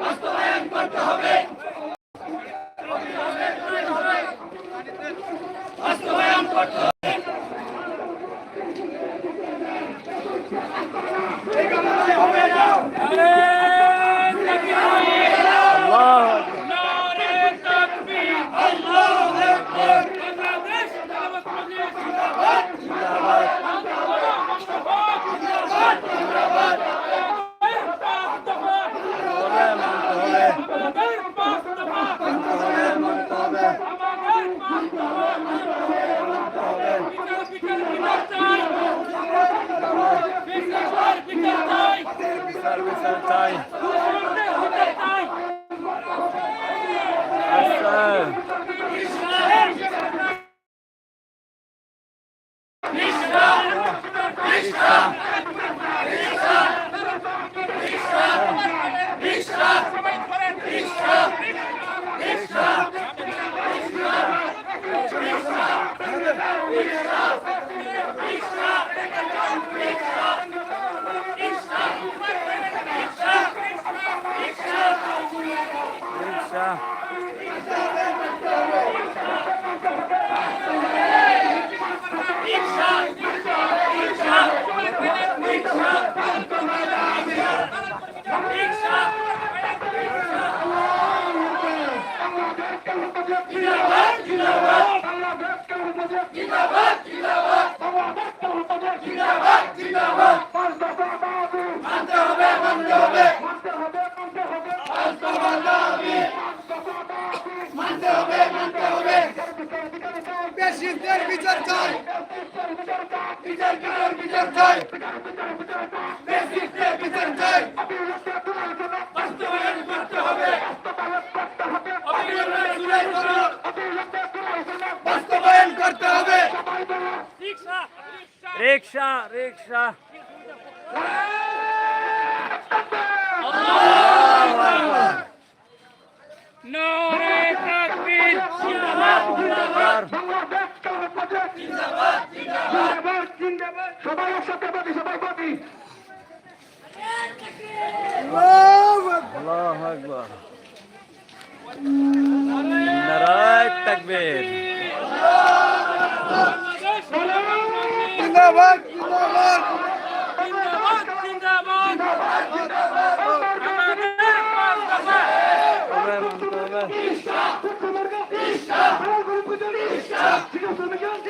বাস্তবায়ন করতে হবে। বিচার বিচার চাই রিক্সা বিচার বিচার বিচার চাই বিচার চাই। বাস্তবায়ন করতে হবে। বাস্তবায়ন করতে হবে। রিক্সা রিক্সা। সবাই একসাথে বলি সবাই বলি আল্লাহু আকবার নারায় তাকবীর জিন্দাবাদ জিন্দাবাদ তবে মানতে হবে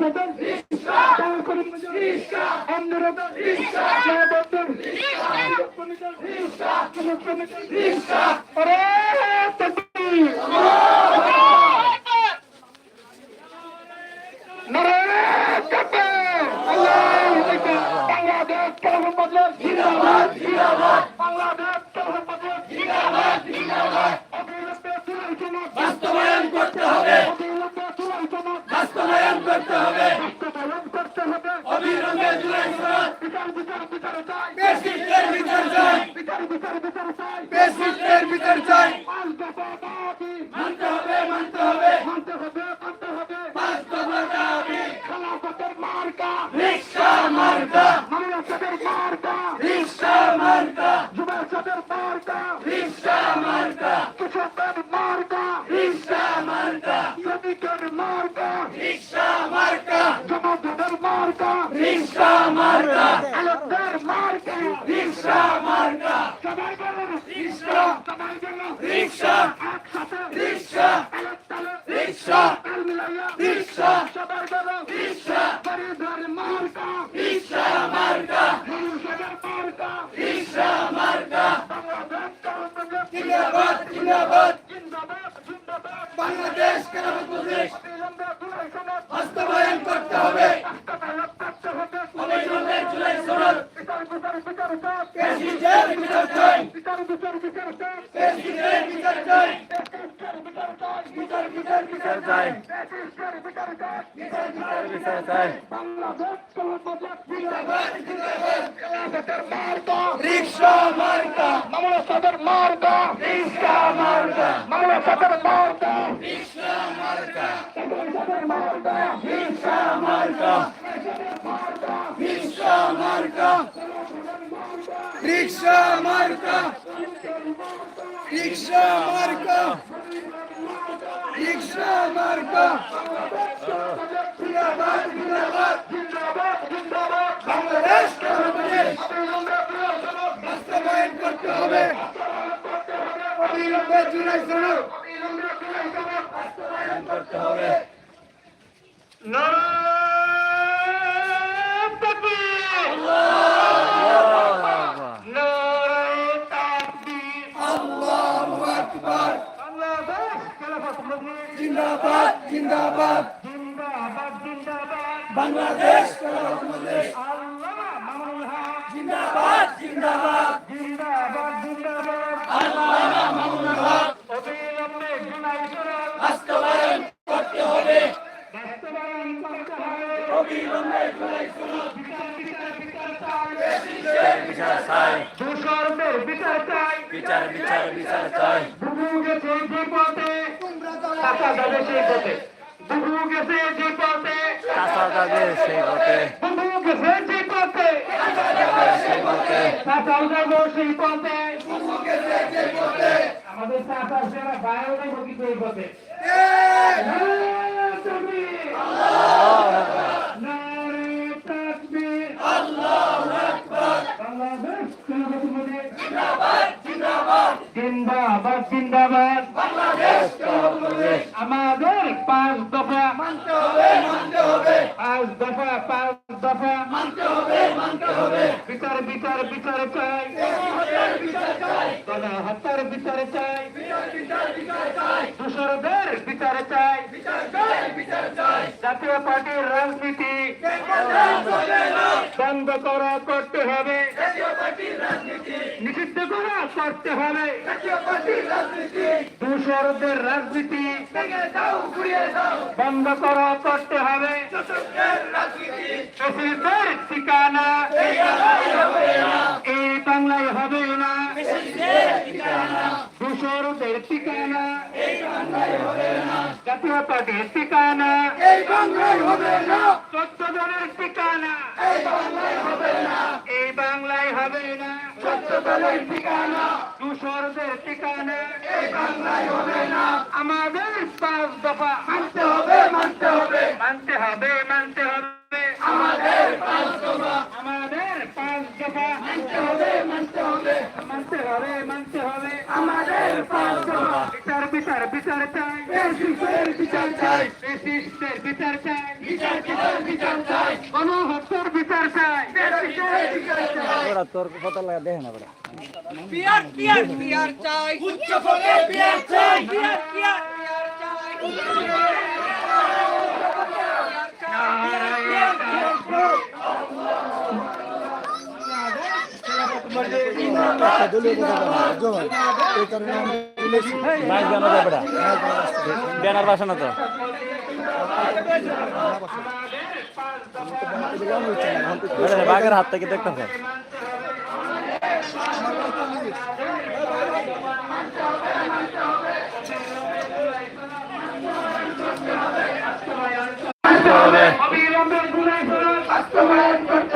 বদল কেউ করুন Muslims মার্কা রিক্সা মার্কা জনগণের মার্কা রিক্সা মার্কা আলোকদের মার্কা রিক্সা মার্কা সবাই বলুন রিক্সা সবাই বলুন রিক্সা একসাথে রিক্সা তালে রিক্সা তাল মিলাইয়া রিক্সা সবাই বলুন রিক্সা গরিবদের মার্কা রিক্সা মার্কা মানুষের মার্কা রিক্সা মার্কা জিন্দাবাদ জিন্দাবাদ বাংলাদেশ খেলাফত মজলিস বাস্তবায়ন করতে হবে অবিলম্বে জুলাই সনদ ফ্যাসিস্টের বিচার চাই ফ্যাসিস্টের বিচার চাই বিচার বিচার বিচার বিচার চাই বিচার চাই রিক্সা মার্কা মামলা সাদর মার্কা রিক্সা মার্কা মামলা সাদর মার্কা রিক্সা মার্কা রিক্সা মার্কা রিক্সা মার্কা রিক্সা মার্কা রিক্সা মার্কা রিক্সা মার্কা জিন্দাবাদ জিন্দাবাদ বাংলাদেশ বাস্তবায়ন করতে হবে অবিলম্বে জুলাই সনদ করতে হবে আল্লাহু আকবার জিন্দাবাদ জিন্দাবাদ বাংলাদেশ খেলাফত মজলিস জিন্দাবাদ জিন্দাবাদ। বাস্তবায়ন করতে হবে। অবিলম্বে জুলাই সনদ বিচার চাই। বিচার চাই। বিচার বিচার বিচার চাই। বুবু গেছে যে পথে। তোমরা টাকা যাবে সেই পথে। বুবু গেছে যে পথে কাঁচা যাবে সেই পথে বুবু গেছে। যে পথে সেই পথে টাকা যাব সেই পথে আমাদের সেরা কিন্তু এই পথে। জিন্দাবাদ। জিন্দাবাদ আমাদের পাঁচ দফা মানতে হবে মানতে হবে পাঁচ দফা পাঁচ দফা মানতে হবে মানতে হবে বিচার বিচার চাই। গণহত্যার বিচার চাই। দূষরদের বিচার চাই জাতীয় পার্টির রাজনীতি বন্ধ করা করতে হবে নিষিদ্ধ করা করতে হবে দূষরদের রাজনীতি বন্ধ করা করতে হবে ঠিকানা এই বাংলায় হবে না এই ফ্যাসিস্টের ঠিকানা জাতীয় পার্টির ঠিকানা এই বাংলায় হবে না। চোদ্দ জনের ঠিকানা এই বাংলায় হবে না। এই বাংলায় হবে না। সত্য দলের ঠিকানা। দূষরদের ঠিকানা এই বাংলায় হবে না। আমাদের পাঁচ দফা। মানতে হবে মানতে হবে। মানতে হবে মানতে হবে। আমাদের পাঁচ দফা। আমাদের পাঁচ দফা। মানতে হবে মানতে হবে। মানতে হবে মানতে হবে আমাদের পাঁচ দফা বিচার বিচার চাই বিচার চাই বিচার চাই বিচার বিচার বিচার চাই বিচার চাই বিচার চাই ওরা চাই জানা যাবে বেটা ব্যানার বাসানো তো বাঘের হাত থেকে বাস্তবায়ন করতে